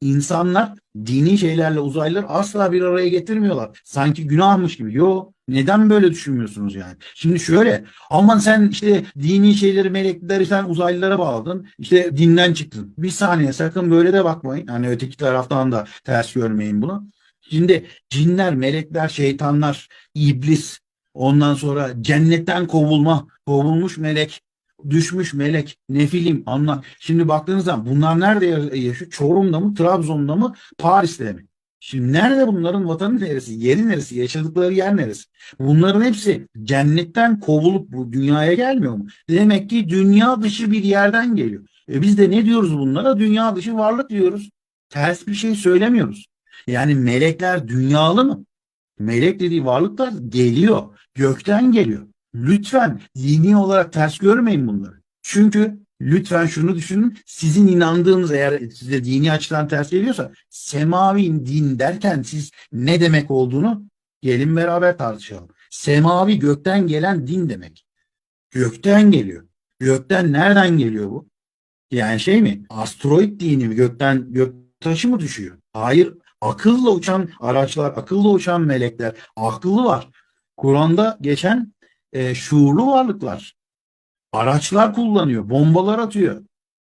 insanlar dini şeylerle uzaylıları asla bir araya getirmiyorlar. Sanki günahmış gibi. Yo neden böyle düşünmüyorsunuz yani? Şimdi şöyle aman sen işte dini şeyleri melekleri sen uzaylılara bağladın. İşte dinden çıktın. Bir saniye sakın böyle de bakmayın. Hani öteki taraftan da ters görmeyin bunu. Şimdi cinler, melekler, şeytanlar, iblis, ondan sonra cennetten kovulma, kovulmuş melek, düşmüş melek, nefilim, anla. Şimdi baktığınız zaman bunlar nerede ya- yaşıyor? Çorum'da mı, Trabzon'da mı, Paris'te mi? Şimdi nerede bunların vatanı neresi, yeri neresi, yaşadıkları yer neresi? Bunların hepsi cennetten kovulup bu dünyaya gelmiyor mu? Demek ki dünya dışı bir yerden geliyor. E biz de ne diyoruz bunlara? Dünya dışı varlık diyoruz. Ters bir şey söylemiyoruz. Yani melekler dünyalı mı? Melek dediği varlıklar geliyor. Gökten geliyor. Lütfen dini olarak ters görmeyin bunları. Çünkü lütfen şunu düşünün. Sizin inandığınız eğer size dini açıdan ters geliyorsa semavi din derken siz ne demek olduğunu gelin beraber tartışalım. Semavi gökten gelen din demek. Gökten geliyor. Gökten nereden geliyor bu? Yani şey mi? Asteroid dini mi? Gökten gök taşı mı düşüyor? Hayır. Akılla uçan araçlar, akılla uçan melekler, akıllı var. Kur'an'da geçen e, şuurlu varlıklar. Araçlar kullanıyor, bombalar atıyor.